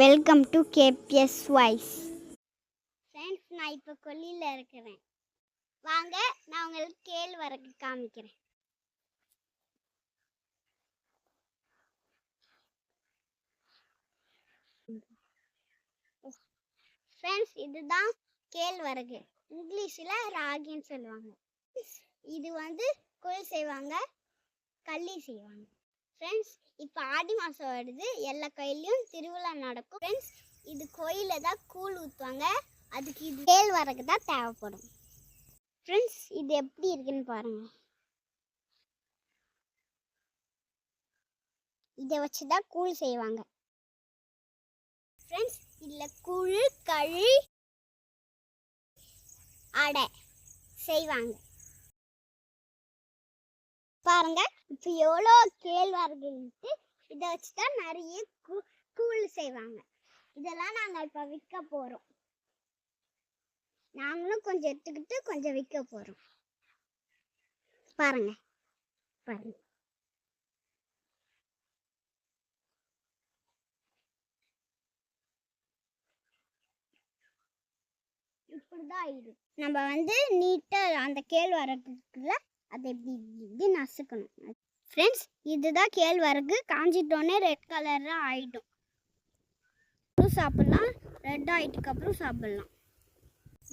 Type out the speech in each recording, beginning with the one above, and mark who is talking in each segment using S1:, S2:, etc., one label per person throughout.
S1: Welcome to KBS voice friends நான் இப்போ கொல்லியில் இருக்கிறேன். வாங்க நான் உங்களுக்கு கேழ்வரகு காமிக்கிறேன். ஃப்ரெண்ட்ஸ் இதுதான் கேழ்வரகு இங்கிலீஷில் ராகின்னு சொல்லுவாங்க. இது வந்து குழல் செய்வாங்க கள்ளி செய்வாங்க. ஃப்ரெண்ட்ஸ் இப்போ ஆடி மாதம் வருது. எல்லா கோயிலையும் திருவிழா நடக்கும். ஃப்ரெண்ட்ஸ் இது கோயிலில் தான் கூழ் ஊற்றுவாங்க அதுக்கு இது கேழ்வரகு தான் தேவைப்படும். ஃப்ரெண்ட்ஸ் இது எப்படி இருக்குன்னு பாருங்கள் இதை வச்சு தான் கூழ் செய்வாங்க. ஃப்ரெண்ட்ஸ் இதில் கூழ் கழி அடை செய்வாங்க. பாருங்க. இப்போ எவ்வளோ கேழ்வரகு இத இதை வச்சு தான் நிறைய கூ- கூழ் செய்வாங்க. இதெல்லாம் நாங்கள் இப்போ விற்க போகிறோம் நாங்களும் கொஞ்சம் எடுத்துக்கிட்டு கொஞ்சம் விற்க போகிறோம் பாருங்க. பாருங்க. இப்படிதான் இருக்கும் நம்ம வந்து நீட்டாக அந்த கேழ்வரகுல அதை இப்படி இப்படி நசுக்கணும். ஃப்ரெண்ட்ஸ் இதுதான் கேழ்வரகு. காஞ்சிட்டோன்னே ரெட் கலராக ஆகிடும் அப்புறம் சாப்பிட்லாம். ரெட் ஆகிட்டுக்கு அப்புறம் சாப்பிட்லாம்.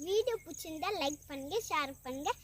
S1: வீடியோ பிடிச்சிருந்தா லைக் பண்ணுங்கள் ஷேர் பண்ணுங்கள்